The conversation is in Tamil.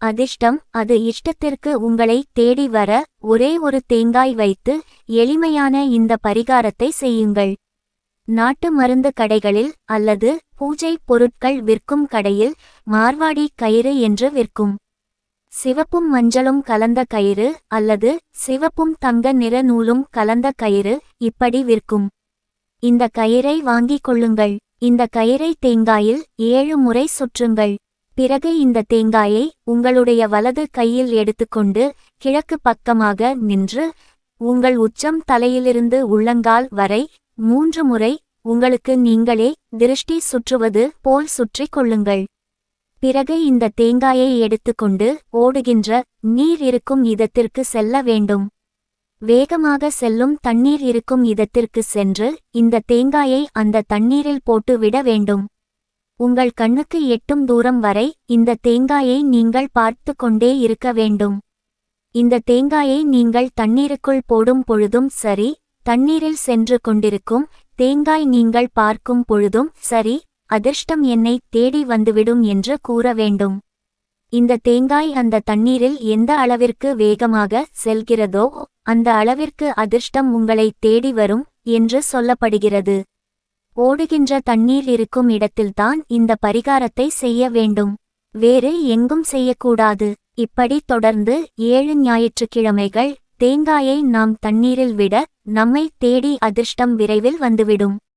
அதிர்ஷ்டம் அது இஷ்டத்திற்கு உங்களை தேடி வர ஒரே ஒரு தேங்காய் வைத்து எளிமையான இந்த பரிகாரத்தை செய்யுங்கள். நாட்டு மருந்து கடைகளில் அல்லது பூஜை பொருட்கள் விற்கும் கடையில் மார்வாடி கயிறு என்று விற்கும். சிவப்பும் மஞ்சளும் கலந்த கயிறு அல்லது சிவப்பும் தங்க நிற நூலும் கலந்த கயிறு இப்படி விற்கும். இந்த கயிறை வாங்கிக் கொள்ளுங்கள். இந்த கயிறை தேங்காயில் ஏழு முறை சுற்றுங்கள். பிறகு இந்த தேங்காயை உங்களுடைய வலது கையில் எடுத்துக்கொண்டு கிழக்கு பக்கமாக நின்று உங்கள் உச்சம் தலையிலிருந்து உள்ளங்கால் வரை மூன்று முறை உங்களுக்கு நீங்களே திருஷ்டி சுற்றுவது போல் சுற்றிக் கொள்ளுங்கள். பிறகு இந்த தேங்காயை எடுத்துக்கொண்டு ஓடுகின்ற நீர் இருக்கும் இதத்திற்கு செல்ல வேண்டும். வேகமாக செல்லும் தண்ணீர் இருக்கும் இதத்திற்கு சென்று இந்த தேங்காயை அந்த தண்ணீரில் போட்டு விட வேண்டும். உங்கள் கண்ணுக்கு எட்டும் தூரம் வரை இந்த தேங்காயை நீங்கள் பார்த்து கொண்டே இருக்க வேண்டும். இந்த தேங்காயை நீங்கள் தண்ணீருக்குள் போடும் பொழுதும் சரி தண்ணீரில் சென்று கொண்டிருக்கும் தேங்காய் நீங்கள் பார்க்கும் பொழுதும் சரி அதிர்ஷ்டம் என்னை தேடி வந்துவிடும் என்று கூற வேண்டும். இந்த தேங்காய் அந்த தண்ணீரில் எந்த அளவிற்கு வேகமாக செல்கிறதோ அந்த அளவிற்கு அதிர்ஷ்டம் உங்களை தேடி வரும் என்று சொல்லப்படுகிறது. ஓடுகின்ற தண்ணீர் இருக்கும் இடத்தில்தான் இந்த பரிகாரத்தை செய்ய வேண்டும். வேறு எங்கும் செய்யக்கூடாது. இப்படி தொடர்ந்து ஏழு ஞாயிற்றுக்கிழமைகள் தேங்காயை நாம் தண்ணீரில் விட நம்மை தேடி அதிர்ஷ்டம் விரைவில் வந்துவிடும்.